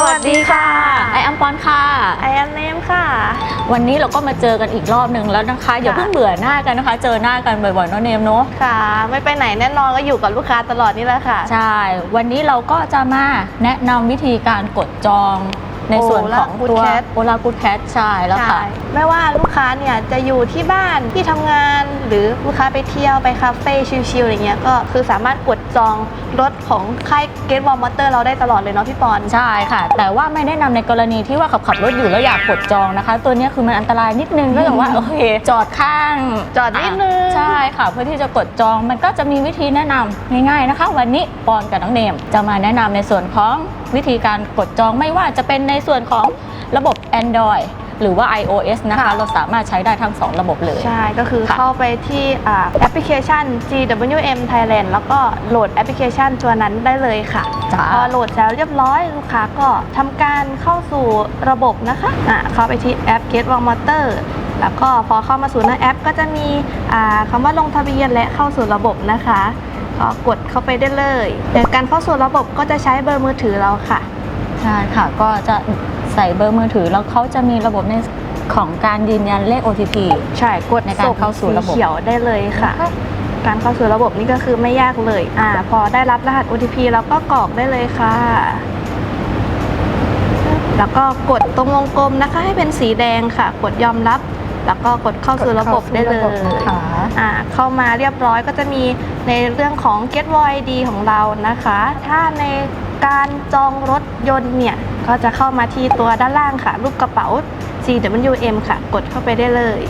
สวัสดีค่ะ ไออัมปอนค่ะไอแอมเนมค่ะ วันนี้เราก็มาเจอกันอีกรอบหนึ่งแล้วนะคะอย่าเพิ่งเบื่อหน้ากันนะคะ เจอหน้ากันบ่อยๆเนาะเนมเนาะค่ะ ไม่ไปไหนแน่นอนก็อยู่กับลูกค้าตลอดนี่แหละค่ะ ใช่ วันนี้เราก็จะมาแนะนำวิธีการกดจอง ในส่วนของ Ola Good ตัว Cat โอลากูดแคทใช่แล้วค่ะ ใช่ไม่ว่าลูกค้าเนี่ยจะอยู่ที่บ้านที่ทำงาน หรือลูกค้าไปเที่ยวไปคาเฟ่ชิลๆอะไรเงี้ยก็คือสามารถกดจองรถของค่ายเกตวอลมอเตอร์เราได้ตลอดเลยเนาะพี่ปอน ใช่ค่ะ แต่ว่าไม่แนะนำในกรณีที่ว่าขับขับรถอยู่แล้วอยากกดจองนะคะ ตัวเนี้ยคือมันอันตรายนิดนึงก็อย่างว่าโอเคจอดข้างจอดนิดนึง ใช่ค่ะ เพื่อที่จะกดจองมันก็จะมีวิธีแนะนำง่ายๆนะคะ วันนี้ปอนกับน้องเนมจะมาแนะนำในส่วนของ วิธีการกดจองไม่ว่าจะเป็นในส่วนของระบบ Android หรือว่า iOS นะคะ ค่ะ เราสามารถใช้ได้ทั้ง 2 ระบบเลย ใช่ ก็คือค่ะ เข้าไปที่อ่าแอปพลิเคชัน GWM Thailand แล้วก็โหลดแอปพลิเคชันตัวนั้นได้เลยค่ะ จ้า พอโหลดแล้วเรียบร้อยลูกค้าก็ทำการเข้าสู่ระบบนะคะอะเข้าไปที่แอป Get One Motor แล้วก็พอเข้ามาสู่หน้าแอป ก็จะมีอ่าคำว่าลงทะเบียนและเข้าสู่ระบบนะคะ ก็กดเข้าไปได้เลยแต่การเข้าสู่ระบบก็จะใช้เบอร์มือถือเราค่ะ ใช่ค่ะ ก็จะใส่เบอร์มือถือแล้วเขาจะมีระบบในของการยืนยันเลข OTP ใช่กดในการเข้าสู่ระบบสีเขียวได้เลยค่ะ การเข้าสู่ระบบนี่ก็คือไม่ยากเลยอ่าพอได้รับรหัส OTP เราก็กรอกได้เลยค่ะ แล้วก็กดตรงวงกลมนะคะ ให้เป็นสีแดงค่ะ กดยอมรับ แล้วก็กดเข้าสู่ระบบได้เลยนะคะอ่าเข้ามาเรียบร้อยก็จะมี ในเรื่องของ Get v o ID ของเรานะคะ ถ้าในการจองรถยนต์เนี่ย ก็จะเข้ามาที่ตัวด้านล่างค่ะ รูปกระเป๋า GWM ค่ะ กดเข้าไปได้เลย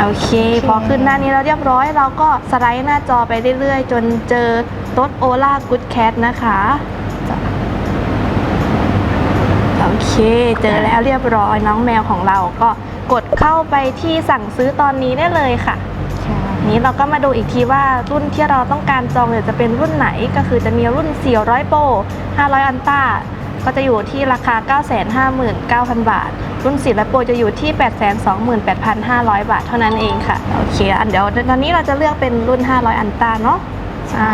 โอเค พอขึ้นหน้านี้แล้วเรียบร้อย เราก็สไลด์หน้าจอไปเรื่อยๆ จนเจอรถ Ola Good Cat นะคะจ้ะโอเค เจอแล้วเรียบร้อยน้องแมวของเราก็กดเข้าไปที่สั่งซื้อตอนนี้ได้เลยค่ะใช่ นี้เราก็มาดูอีกทีว่ารุ่นที่เราต้องการจองเนี่ยจะเป็นรุ่นไหนก็คือจะมีรุ่น 400 โปร500 อันต้าก็จะอยู่ที่ราคา 959,000 บาท รุ่น400โปรจะอยู่ที่ 828,500 บาทเท่านั้นเองค่ะ โอเค อันเดี๋ยวตอนนี้เราจะเลือกเป็นรุ่น 500 อันต้าเนาะอ่า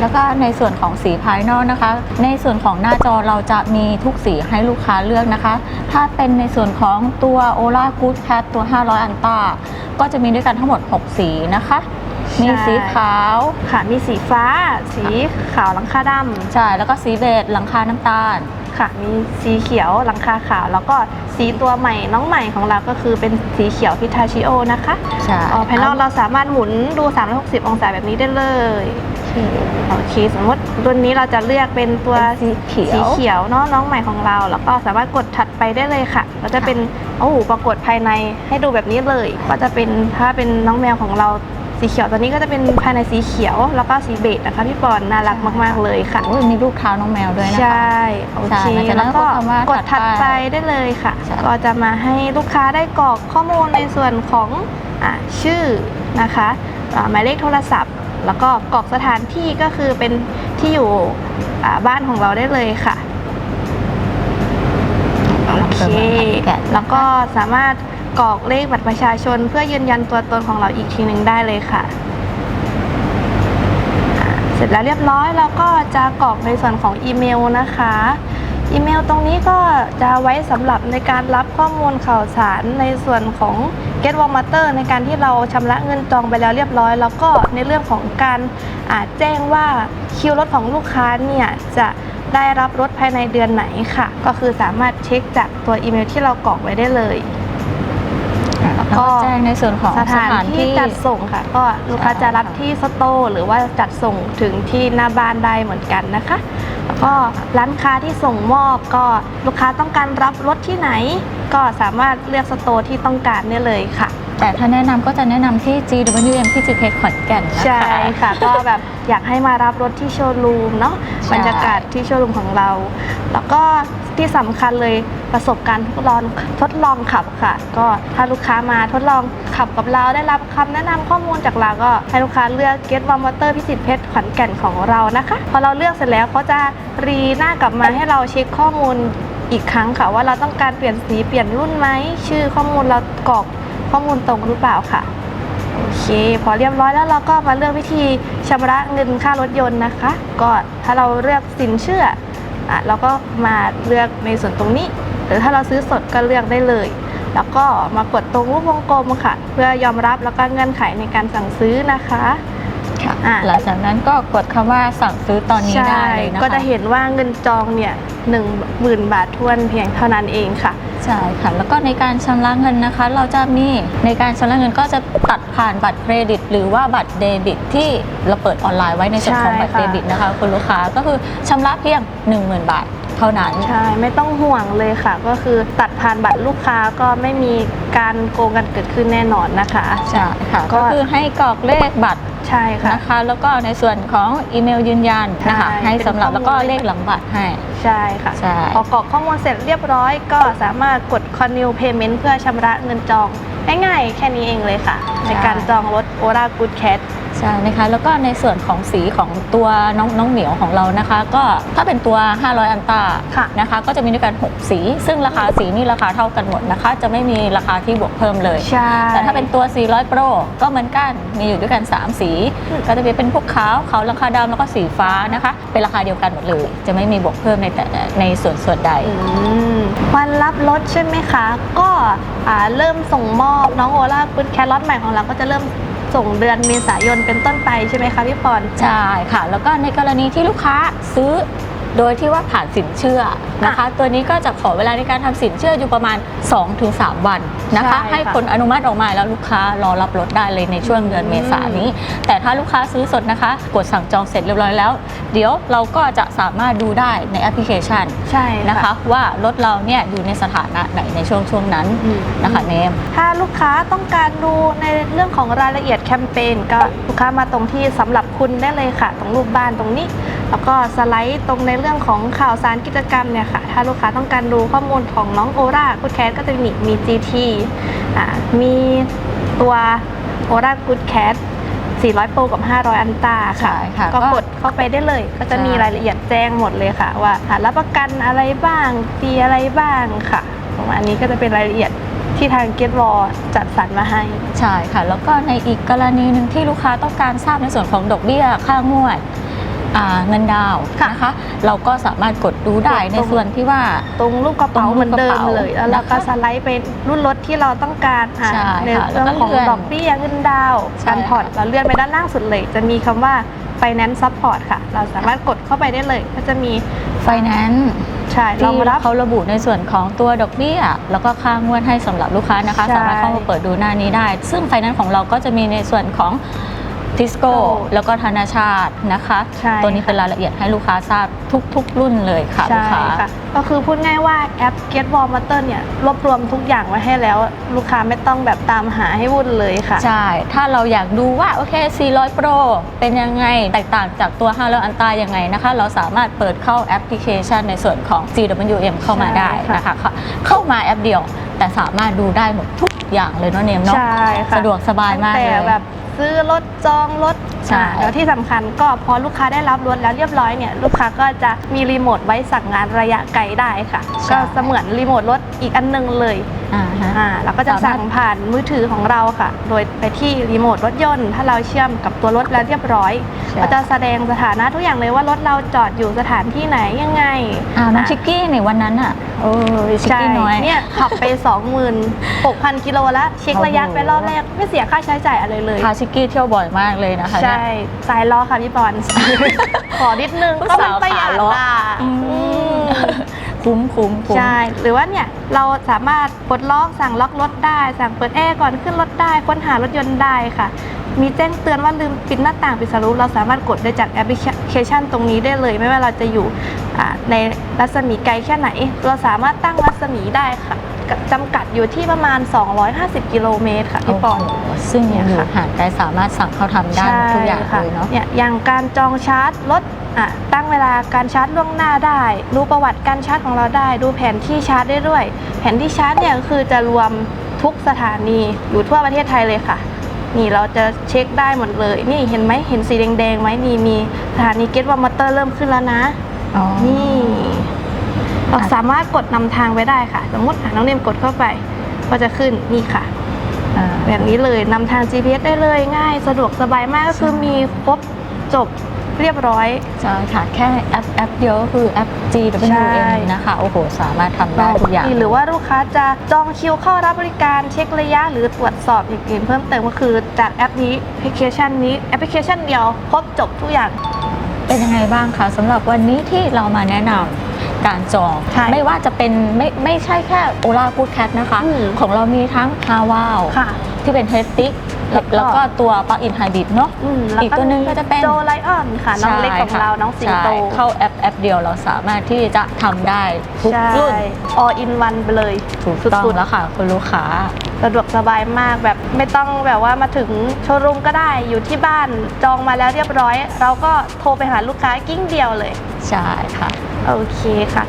แล้วก็ในส่วนของสีภายนอกนะคะ ในส่วนของหน้าจอเราจะมีทุกสีให้ลูกค้าเลือกนะคะ ถ้าเป็นในส่วนของตัว Ola Good Cat ตัว 500 อันต้าก็จะมีด้วยกันทั้งหมด 6 สีนะคะ มีสีขาวค่ะมีสีฟ้า สีขาวหลังคาดำใช่แล้วก็สีเบจหลังคาน้ำตาล ค่ะ มีสีเขียวหลังคาขาว แล้วก็สีตัวใหม่น้องใหม่ของเราก็คือเป็นสีเขียวพิทาชิโอนะคะใช่อ๋อภายนอกเราสามารถหมุนดู 360 องศาแบบนี้ได้เลยโอเคสมมติรุ่นนี้เราจะเลือกเป็นตัวเป็นสีเขียวสีเขียวเนาะน้องใหม่ของเรา แล้วก็สามารถกดถัดไปได้เลยค่ะเราจะเป็นโอ้โหปรากฏภายในให้ดูแบบนี้เลย ก็จะเป็นถ้าเป็นน้องแมวของเรา สีเขียวตัวนี้ก็จะเป็นภายในสีเขียวแล้วก็สีเบจนะคะพี่ปอนน่ารักมาก ๆ เลยค่ะโอ้ยมีรูปเท้าน้องแมวด้วยนะคะ ใช่โอเคใช่หลังจากนั้นแล้วก็ก็สามารถกดถัดถัดไปไปได้เลยค่ะใช่ก็จะมาให้ลูกค้าได้กรอกข้อมูลในส่วนของอาชื่อนะคะอ่าหมายเลขโทรศัพท์ แล้วก็กรอกสถานที่ก็คือเป็นที่อยู่อ่าบ้านของเราได้เลยค่ะโอเคแล้วก็สามารถ กรอกเลขบัตรประชาชน เพื่อยืนยันตัวตนของเราอีกทีหนึ่งได้เลยค่ะ เสร็จแล้วเรียบร้อยเราก็จะกรอกในส่วนของอีเมลนะคะอีเมลตรงนี้ก็จะไว้สำหรับในการรับข้อมูลข่าวสารในส่วนของ Get w a l m a t e r ในการที่เราชำระเงินจองไปแล้วเรียบร้อย แล้วก็ในเรื่องของการอาแจ้งว่าคิวรถของลูกค้าเนี่ยจะได้รับรถภายในเดือนไหนค่ะ ก็คือสามารถเช็คจากตัวอีเมลที่เรากรอกไว้ได้เลย แล้วก็แจ้งในส่วนของสถานที่จัดส่งค่ะ ก็ลูกค้าจะรับที่สโตร์หรือว่าจัดส่งถึงที่หน้าบ้านได้เหมือนกันนะคะแล้วก็ร้านค้าที่ส่งมอบก็ลูกค้าต้องการรับรถที่ไหน ก็สามารถเลือกสโตร์ที่ต้องการได้เลยค่ะแต่ถ้าแนะนำก็จะแนะนำที่ GWM ที่ g ีเพขอนแก่นนะคะใช่ค่ะ ก็แบบอยากให้มารับรถที่โชว์รูมเนาะใช่บรรยากาศที่โชว์รูมของเรา แล้วก็ ที่สำคัญเลยประสบการณ์ทดลองทดลองขับค่ะ ก็ถ้าลูกค้ามาทดลองขับกับเราได้รับคำแนะนำข้อมูลจากเราก็ให้ลูกค้าเลือก Get One Motor พิสิทธิ์เพชรขอนแก่นของเรานะคะพอเราเลือกเสร็จแล้วเขาจะรีหน้ากลับมาให้เราเช็คข้อมูลอีกครั้งค่ะ ว่าเราต้องการเปลี่ยนสีเปลี่ยนรุ่นไหมชื่อข้อมูลเรากรอกข้อมูลตรงหรือเปล่าค่ะโอเค พอเรียบร้อยแล้วเราก็มาเลือกวิธีชำระเงินค่ารถยนต์นะคะ ก็ถ้าเราเลือกสินเชื่อ อะเราก็มาเลือกในส่วนตรงนี้ หรือถ้าเราซื้อสดก็เลือกได้เลย แล้วก็มากดตรงรูปวงกลมค่ะ เพื่อยอมรับแล้วก็เงื่อนไขในการสั่งซื้อนะคะค่ะอะ หลังจากนั้นก็กดคำว่าสั่งซื้อตอนนี้ได้เลยนะคะ ก็จะเห็นว่าเงินจองเนี่ยหนึ่งหมื่นบาททวนเพียงเท่านั้นเองค่ะ ใช่ค่ะ แล้วก็ในการชำระเงินนะคะ เราจะมีในการชำระเงินก็จะตัดผ่านบัตรเครดิต หรือว่าบัตรเดบิต ที่เราเปิดออนไลน์ไว้ในส่วนของบัตรเดบิตนะคะ คุณลูกค้าก็คือชำระเพียง 10,000 บาท เท่านั้น ใช่ ไม่ต้องห่วงเลยค่ะ ก็คือตัดผ่านบัตรลูกค้าก็ไม่มีการโกงกันเกิดขึ้นแน่นอนนะคะ ใช่ค่ะ ก็ก็คือให้กรอกเลขบัตรใช่ค่ะนะคะ แล้วก็ในส่วนของอีเมลยืนยันนะคะใช่ให้สำหรับเป็นข้อมูลแล้วก็เลขหลังบัตรให้ใช่ค่ะใช่พอกรอกข้อมูลเสร็จเรียบร้อย ก็สามารถกด Continue Payment เพื่อชำระเงินจองง่ายๆแค่นี้เองเลยค่ะ ในการจองรถ Ora Good Cat ใช่นะคะแล้วก็ในส่วนของสีของตัวน้องน้องเหมียวของเรานะคะ ก็ถ้าเป็นตัว 500 อันตราค่ะนะคะ ก็จะมีด้วยกัน 6 สี ซึ่งราคาสีนี่ราคาเท่ากันหมดนะคะ จะไม่มีราคาที่บวกเพิ่มเลย ใช่ แต่ถ้าเป็นตัว 400 Pro ก็เหมือนกันมีอยู่ด้วยกัน 3 สีอืมก็จะเป็นพวกขาวขาวราคาดำแล้วก็สีฟ้านะคะ เป็นราคาเดียวกันหมดเลย จะไม่มีบวกเพิ่มในแต่ในส่วนส่วนใดอืมวันรับรถใช่ไหมคะ ก็อ่าเริ่มส่งมอบน้องโอล่ากุ d แค t รถใหม่ของเราก็จะเริ่ม ส่งเดือนเมษายนเป็นต้นไปใช่ไหมคะพี่ปอน ใช่ค่ะ แล้วก็ในกรณีที่ลูกค้าซื้อ โดยที่ว่าผ่านสินเชื่อนะคะ ตัวนี้ก็จะขอเวลาในการทำสินเชื่ออยู่ประมาณ 2-3 วันนะคะใช่ค่ะให้ผลอนุมัติออกมาแล้วลูกค้ารอรับรถได้เลยในช่วงเดือนเมษายนนี้ แต่ถ้าลูกค้าซื้อสดนะคะ กดสั่งจองเสร็จเรียบร้อยแล้ว เดี๋ยวเราก็จะสามารถดูได้ในแอปพลิเคชันใช่นะคะ ว่ารถเราเนี่ยอยู่ในสถานะไหนในช่วงช่วงนั้นอืมนะคะเนมถ้าลูกค้าต้องการดูในเรื่องของรายละเอียดแคมเปญก็ลูกค้ามาตรงที่สำหรับคุณได้เลยค่ะ ตรงรูปบ้านตรงนี้ แล้วก็สไลด์ตรงในเรื่องของข่าวสารกิจกรรมเนี่ยค่ะ ถ้าลูกค้าต้องการดูข้อมูลของน้องโอรากูดแคทก็จะมีมี GT อ่ามีตัวโอรากูดแคท400 โปรกับ 500 อันตราค่ะใช่ค่ะก็ก็ กดเข้าไปได้เลย ก็จะมีใช่รายละเอียดแจ้งหมดเลยค่ะ ว่าอ่ารับประกันอะไรบ้างปีอะไรบ้างค่ะประมาณนี้ก็จะเป็นรายละเอียดที่ทางเกตวอจัดสรรมาให้ ใช่ค่ะ แล้วก็ในอีกกรณีหนึ่งที่ลูกค้าต้องการทราบในส่วนของดอกเบี้ยค่างวด อ่าเงินดาวน์ค่ะนะคะ เราก็สามารถกดดูได้กดตรงในส่วนที่ว่า ตรงรูปกระเป๋าตรงรูปเหมือนเดิมกระเป๋าเลยแล้วเราก็นะคะสไลด์ไปรุ่นรถที่เราต้องการอ่าใช่ในค่ะเรื่องของแล้วก็เลื่อนดอกเบี้ยเงินดาวน์ใช่การผ่อนค่ะ เราเลื่อนไปด้านล่างสุดเลย จะมีคำว่า finance support ค่ะ เราสามารถกดเข้าไปได้เลย ก็จะมีไฟแนนซ์ ใช่รที่องรับ เขาระบุในส่วนของตัวดอกเบี้ยแล้วก็ค่างวดให้สำหรับลูกค้านะคะ ใช่ สามารถเข้ามาเปิดดูหน้านี้ได้ ซึ่งไฟแนนซ์ของเราก็จะมีในส่วนของ ทิสโก้ Tisco แล้วก็ธนาชาตินะคะ ใช่ตัวนี้ค่ะเป็นรายละเอียดให้ลูกค้าทราบทุก ๆ รุ่นเลยค่ะลูใช่กค้า ค่ะก็คือพูดง่ายว่าแอป Get Wall Motor เนี่ยรวบรวมทุกอย่างไว้ให้แล้ว ลูกค้าไม่ต้องแบบตามหาให้วุ่นเลยค่ะ ใช่ ถ้าเราอยากดูว่าโอเค 400 Pro เป็นยังไง แตกต่างจากตัว 500 อันตรายังไงนะคะ เราสามารถเปิดเข้าแอปพลิเคชันในส่วนของ GWM เข้ามาได้นะคะเข้าเข้ามาแอปเดียว แต่สามารถดูได้หมดทุกอย่างเลยเนาะเนมเนาะ ใช่ค่ะสะดวกสบายมากตั้งเลแต่ยแบบ ซื้อรถจองรถใช่อ่าแล้วที่สำคัญก็พอลูกค้าได้รับรถแล้วเรียบร้อยเนี่ยลูกค้าก็จะมีรีโมทไว้สั่งงานระยะไกลได้ค่ะใช่ก็เสมือนรีโมทรถอีกอันหนึงเลย อ่าฮะ อ่าเราก็จะสามารถ สั่งผ่านมือถือของเราค่ะ โดยไปที่รีโมทรถยนต์ ถ้าเราเชื่อมกับตัวรถแล้วเรียบร้อย ใช่ก็จะแสดงสถานะทุกอย่างเลยว่ารถเราจอดอยู่สถานที่ไหนยังไงอ้าวน้องชิกกี้ในวันนั้นอะโอ้ยชิกใช่กี้น้อย เนี่ยขับไป 26,000 กิโลแล้ว เช็คระยะไปรอบแรก ไม่เสียค่าใช้จ่ายอะไรเลย พาชิกกี้เที่ยวบ่อยมากเลยนะคะใช่เนี่ย สายล้อค่ะพี่บอล ขอนิดนึงผู้ก็สามันวประหยัดขาล้ออะอืม อืม คุ้มคุ้มคุ้มใช่ หรือว่าเนี่ยเราสามารถปลดล็อกสั่งล็อกรถได้ สั่งเปิดแอร์ก่อนขึ้นรถได้ ค้นหารถยนต์ได้ค่ะ มีแจ้งเตือนว่าลืมปิดหน้าต่างปิดสลูปเราสามารถกดได้จากแอปพลิเคชันตรงนี้ได้เลย ไม่ว่าเราจะอยู่อ่าในรัศมีไกลแค่ไหน เราสามารถตั้งรัศมีได้ค่ะจำกัดอยู่ที่ประมาณ 250 กิโลเมตรค่ะพี่ปอนโโหซึ่งยังอยู่เนี่ยค่ะห่างไกลสามารถสั่งเข้าทำได้หมดทุกอย่างค่ะเลยเนาะเนี่ยอย่างการจองชาร์จรถ อะตั้งเวลาการชาร์จล่วงหน้าได้ดูประวัติการชาร์จของเราได้ ดูแผนที่ชาร์จได้ด้วย แผนที่ชาร์จเนี่ยก็คือจะรวมทุกสถานีอยู่ทั่วประเทศไทยเลยค่ะ นี่เราจะเช็คได้หมดเลย นี่เห็นไหมเห็นสีแดงๆไหมนี่มีสถานีเกตวอมอเตอร์เริ่มขึ้นแล้วนะอ๋อนี่เราสามารถกดนำทางไว้ได้ค่ะ สมมติอะน้องเนมกดเข้าไป ก็จะขึ้นนี่ค่ะอ่าแบบนี้เลยนำทาง GPS ได้เลยง่าย สะดวกสบายมากก็คือมีครบจบ เรียบร้อย ใช่ค่ะแค่แอปแอปเดียวก็คือแอป G ใช่ W M นะคะโอ้โหสามารถทำได้ทุกอย่างหรือว่าลูกค้าจะจองคิวเข้ารับบริการเช็คระยะหรือตรวจสอบอย่างอื่นเพิ่มเติมก็คือจากแอปนี้แอปพลิเคชันนี้แอปพลิเคชันเดียวครบจบทุกอย่าง เป็นยังไงบ้างคะสำหรับวันนี้ที่เรามาแนะนำการจองใช่ไม่ว่าจะเป็นไม่ไม่ใช่แค่โอลา Good Cat นะคะ อืม ของเรามีทั้งฮาวาวค่ะ ที่เป็นเทสติกแล้วก็ แล้วก็ตัวปลั๊กอินไฮบริดเนาะ อืมอีกตัวหนึ่งก็จะเป็น โจไลออนค่ะ น้องเล็กของใช่ค่ะเรา น้องสิงโต ใช่เข้าแอปแอปเดียวเราสามารถที่จะทำได้ทุกใช่รุ่น all in one ไปเลยถูกต้องสุดๆแล้วค่ะคุณลูกค้าสะดวกสบายมากแบบไม่ต้องแบบว่ามาถึงโชว์รูมก็ได้อยู่ที่บ้านจองมาแล้วเรียบร้อย เราก็โทรไปหาลูกค้ากิ้งเดียวเลย ใช่ค่ะ โอเคค่ะ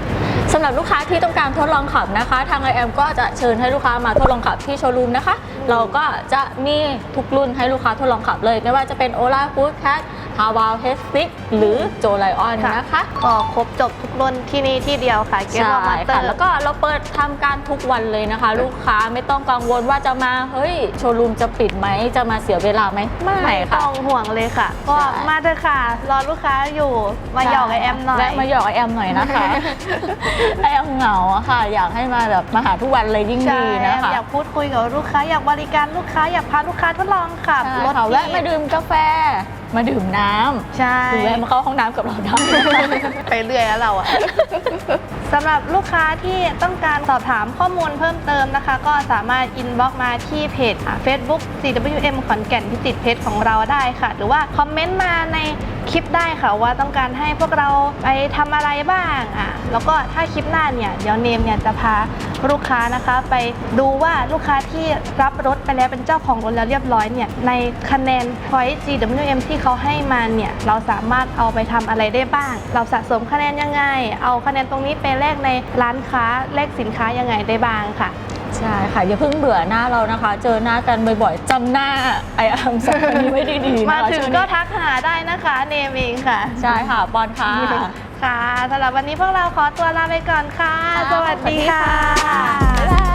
สำหรับลูกค้าที่ต้องการทดลองขับนะคะ ทาง IM ก็จะเชิญให้ลูกค้ามาทดลองขับที่โชว์รูมนะคะ เราก็จะมีทุกรุ่นให้ลูกค้าทดลองขับเลย ไม่ว่าจะเป็น Ola Good Cat h a w a l h e s t i c หรือ Joe Lion ค่ะนะคะ ก็ครบจบทุกรุ่นที่นี่ที่เดียวค่ะเกมใช่มาเตอค่ะร์แล้วก็เราเปิดทำการทุกวันเลยนะคะ ลูกค้าไม่ต้องกังวลว่าจะมาเฮ้ยโชว์รูมจะปิดไหมจะมาเสียเวลาไหมไม่ไม่ค่ะต้องห่วงเลยค่ะ ก็ใช่มาเถอะค่ะ รอลูกค้าอยู่มาหยอกไอแอมหน่อยแวะมาหยอกไอแอมหน่อยนะคะไอแอมเหงาอะค่ะ อยากให้มาแบบมาหาทุกวันเลยยิ่งใช่ดีนะคะ อยากพูดคุยกับลูกค้าอยากบริการลูกค้าอยากพาลูกค้าทดลองขับใช่รถค่ะที่แวะมาดื่มกาแฟ มาดื่มน้ำใช่ หรือแวะมาเข้าห้องน้ำกับเราได้ ไปเรื่อยแล้วเราอะ สำหรับลูกค้าที่ต้องการสอบถามข้อมูลเพิ่มเติมนะคะ ก็สามารถอินบ็อกมาที่เพจอะ Facebook CWM ขอนแก่นพิจิตรเพจของเราได้ค่ะ หรือว่าคอมเมนต์มาในคลิปได้ค่ะ ว่าต้องการให้พวกเราไปทำอะไรบ้างอะแล้วก็ถ้าคลิปหน้าเนี่ยเดี๋ยวเนมเนี่ยจะพาลูกค้านะคะ ไปดูว่าลูกค้าที่รับรถไปแล้วเป็นเจ้าของรถแล้วเรียบร้อยเนี่ยในคะแนน point GWM ที่เขาให้มาเนี่ยเราสามารถเอาไปทำอะไรได้บ้าง เราสะสมคะแนนยังไง เอาคะแนนตรงนี้ไปแลกในร้านค้าแลกสินค้ายังไงได้บ้างค่ะใช่ค่ะอย่าเพิ่งเบื่อหน้าเรานะคะ เจอหน้ากันบ่อยๆจำหน้าไอแอมสักคนนี้ไว้ดีๆนะคะมาถึงช่วก็นี้ทักหาได้นะคะเนมเองค่ะ ใช่ค่ะปอนค่ะค่ะสำหรับวันนี้พวกเราขอตัวลาไปก่อนค่ะค่ะสวัสดีสวัสดีค่ค่ะะ